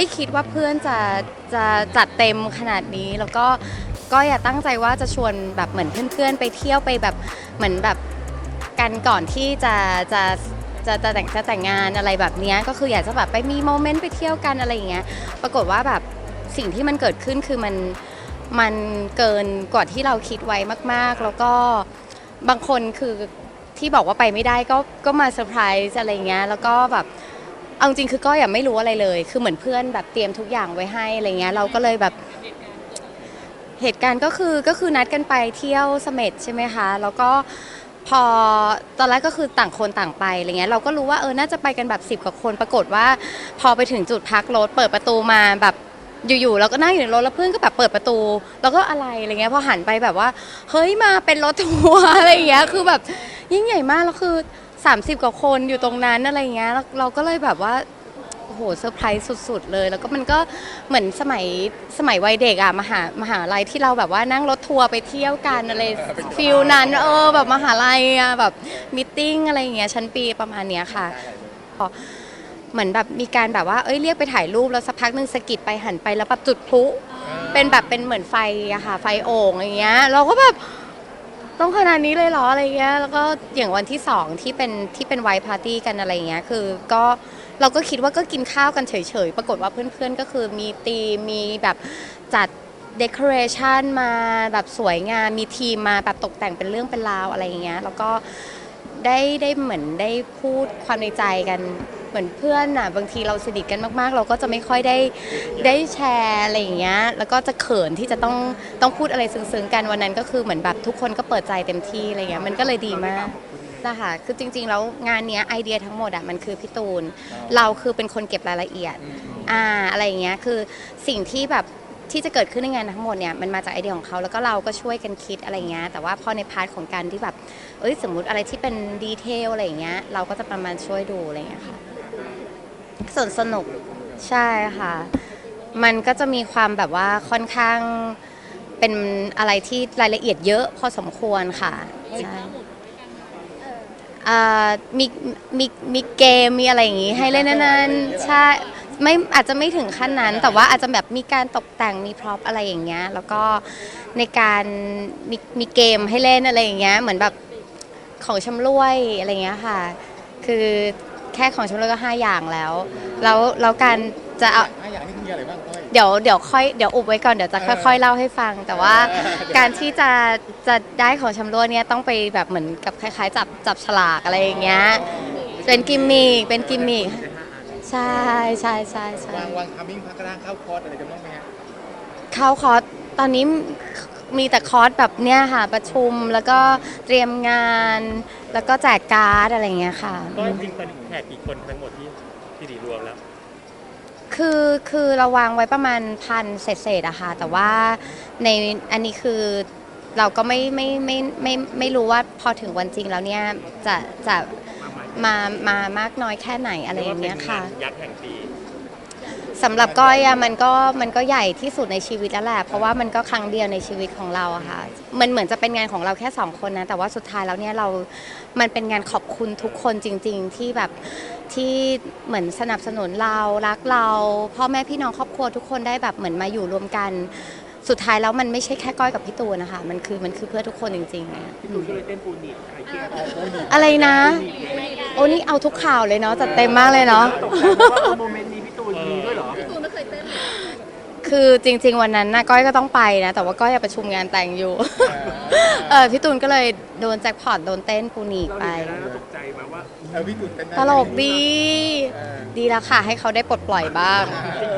ไม่คิดว่าเพื่อนจะจะจัดเต็มขนาดนี้แล้วก็ก็อย่าตั้งใจว่าจะชวนแบบเหมือนเพื่อนๆ ไปเที่ยวไปแบบเหมือนแบบกันก่อนที่จะจะจะจะแต่งจะแต่งงานอะไรแบบนี้ก็คืออยากจะแบบไปมีโมเมนต์ไปเที่ยวกันอะไรอย่างเงี้ยปรากฏว่าแบบสิ่งที่มันเกิดขึ้นคือมันมันเกินกว่าที่เราคิดไว้มาก ๆ แล้วก็บางคนคือที่บอกว่าไปไม่ได้ก็ก็มาเซอร์ไพรส์อะไรเงี้ยแล้วก็แบบ เอาจริงคือก็อย่าไม่รู้อะไรเลย คือเหมือนเพื่อนแบบเตรียมทุกอย่างไว้ให้อะไรเงี้ยเราก็เลยแบบ เหตุการณ์ก็คือก็คือนัดกันไปเที่ยวเสม็ดใช่ไหมคะ แล้วก็พอตอนแรกก็คือต่างคนต่างไปอะไรเงี้ยเราก็รู้ว่าเออน่าจะไปกันแบบสิบ10กว่าคนปรากฏว่า พอไปถึงจุดพักรถเปิดประตูมาแบบอยู่ๆเราก็นั่งอยู่ในรถแล้วเพื่อนก็แบบเปิดประตู แล้วก็อะไรอะไรเงี้ยพอหันไปแบบว่า เฮ้ยมาเป็นรถทัวร์อะไรเงี้ยคือแบบยิ่งใหญ่มากแล้วคือ 30 กว่าคนอยู่ตรงนั้นอะไรเงี้ยแล้วเราก็เลยแบบว่าโอ้โหเซอร์ไพรส์สุด ๆ เลย แล้วก็มันก็เหมือนสมัยสมัยวัยเด็กอะมหามหาลัยที่เราแบบว่านั่งรถทัวร์ไปเที่ยวกันอะไรฟิลนั้นเออแบบมหาลัยอะแบบมิทติ้งอะไรอย่างเงี้ยชั้นปีประมาณเนี้ยค่ะ เหมือนแบบมีการแบบว่าเอ้ยเรียกไปถ่ายรูปแล้วสักพักหนึ่งสะกิดไปหันไปแล้วแบบจุดพลุเป็นแบบเป็นเหมือนไฟอะค่ะไฟโอ่งอย่างเงี้ยเราก็แบบ ต้องขนาดนี้เลยเหรออะไรเงี้ยแล้วก็อย่างวันที่สองที่เป็นที่เป็นไวท์พาร์ตี้กันอะไรเงี้ยคือก็เราก็คิดว่าก็กินข้าวกันเฉยๆ ปรากฏว่าเพื่อนๆก็คือมีตีมมีแบบจัดเด o อเรชันมาแบบสวยงามมีทีมมาแบบตกแต่งเป็นเรื่องเป็นราวอะไรอย่างเงี้ยแล้วก็ได้ได้เหมือนได้พูดความในใจกัน เหมือนเพื่อนอะบางทีเราสนิทกันมาก ๆ เราก็จะไม่ค่อยได้ได้แชร์อะไรอย่างเงี้ยแล้วก็จะเขินที่จะต้องต้องพูดอะไรซึ้งๆกันวันนั้นก็คือเหมือนแบบทุกคนก็เปิดใจเต็มที่อะไรเงี้ยมันก็เลยดีมากนะคะคือจริง ๆ แล้วงานเนี้ยไอเดียทั้งหมดอะมันคือพี่ตูน เราคือเป็นคนเก็บรายละเอียดอ่าอะไรอย่างเงี้ยคือสิ่งที่แบบที่จะเกิดขึ้นในงานทั้งหมดเนี่ยมันมาจากไอเดียของเขาแล้วก็เราก็ช่วยกันคิดอะไรเงี้ยแต่ว่าพอในพาร์ทของการที่แบบเอ้ยสมมุติอะไรที่เป็นดีเทลอะไรอย่างเงี้ยเราก็จะประมาณช่วยดูอะไรอย่างเงี้ยค่ะ ส่วนสนุกใช่ค่ะ มันก็จะมีความแบบว่าค่อนข้างเป็นอะไรที่รายละเอียดเยอะพอสมควรค่ะใช่อ่ามีมีมีเกมมีอะไรอย่างงี้ให้เล่นนั่นๆใช่ไม่อาจจะไม่ถึงขั้นนั้น แต่ว่าอาจจะแบบมีการตกแต่งมีพร็อพอะไรอย่างเงี้ยแล้วก็ในการมีมีเกมให้เล่นอะไรอย่างเงี้ยเหมือนแบบของชำร่วยอะไรเงี้ยค่ะ คือแค่ของชำร่วยก็ 5 อย่างแล้ว แล้วแล้วการจะเอาห้าอย่างนี้คือมีอะไรบ้างก้อย เดี๋ยวเดี๋ยวค่อยเดี๋ยวอุบไว้ก่อนเดี๋ยวจะค่อยๆเล่าให้ฟัง แต่ว่าเออ การที่จะจะได้ของชำร่วยเนี่ยต้องไปแบบเหมือนกับคล้าย ๆ จับจับฉลากอะไรอย่างเงี้ยเป็นกิมมิกเป็นกิมมิกใช่ใช่ใช่ใช่วางวางทามมิ่งพักกระด้างเข้าคอร์สอะไรกันบ้างไหมฮะเข้าคอร์สตอนนี้มีแต่คอร์สแบบเนี้ยค่ะประชุมแล้วก็เตรียมงาน แล้วก็แจกการ์ดอะไรอย่างเงี้ยค่ะ ก็จริงๆตอนนี้แขกกี่คนทั้งหมดที่ที่ดีรวมแล้ว คือคือเราวางไว้ประมาณพันเศษๆอะค่ะ แต่ว่าในอันนี้คือเราก็ไม่ไม่ไม่ไม่ไม่ไม่รู้ว่าพอถึงวันจริงแล้วเนี่ยจะจะมามามากน้อยแค่ไหนอะไรอย่างเงี้ยค่ะ เรีกว่าเป็นงานยักษ์แห่งปี สำหรับก้อยอะมันก็มันก็ใหญ่ที่สุดในชีวิตแล้วแหละเพราะว่ามันก็ครั้งเดียวในชีวิตของเราอะค่ะมันเหมือนจะเป็นงานของเราแค่สองคนนะแต่ว่าสุดท้ายแล้วเนี่ยเรา มันเป็นงานขอบคุณทุกคนจริง ๆ ที่แบบที่เหมือนสนับสนุนเรารักเราพ่อแม่พี่น้องครอบครัวทุกคนได้แบบเหมือนมาอยู่รวมกัน สุดท้ายแล้วมันไม่ใช่แค่ก้อยกับพี่ตูนนะคะมันคือมันคือเพื่อทุกคนจริงๆอะพี่ตูนก็เลยเต้นปูนิดใครเก่งอ๋อโอ้ยดีอะไรนะ โอ้นี่เอาทุกข่าวเลยเนาะจัดเต็มมากเลยเนาะ ตกใจเพราะว่าโมเมนต์นี้พี่ตูนมี ด้วยเหรอคือจริง ๆ วันนั้นนะก้อยก็ต้องไปนะ แต่ว่าก้อยอะประชุมงานแต่งอยู่ เออพี่ตูนก็เลยโดนแจ็คพอตโดนเต้นปูนีกเราไปเห็นแล้วเราตกใจไหมาว่า เออพี่ตุ่นเต้นได้ตลกดี เออ ดีแล้วค่ะ ให้เขาได้ปลดปล่อยบ้างจริงๆเขา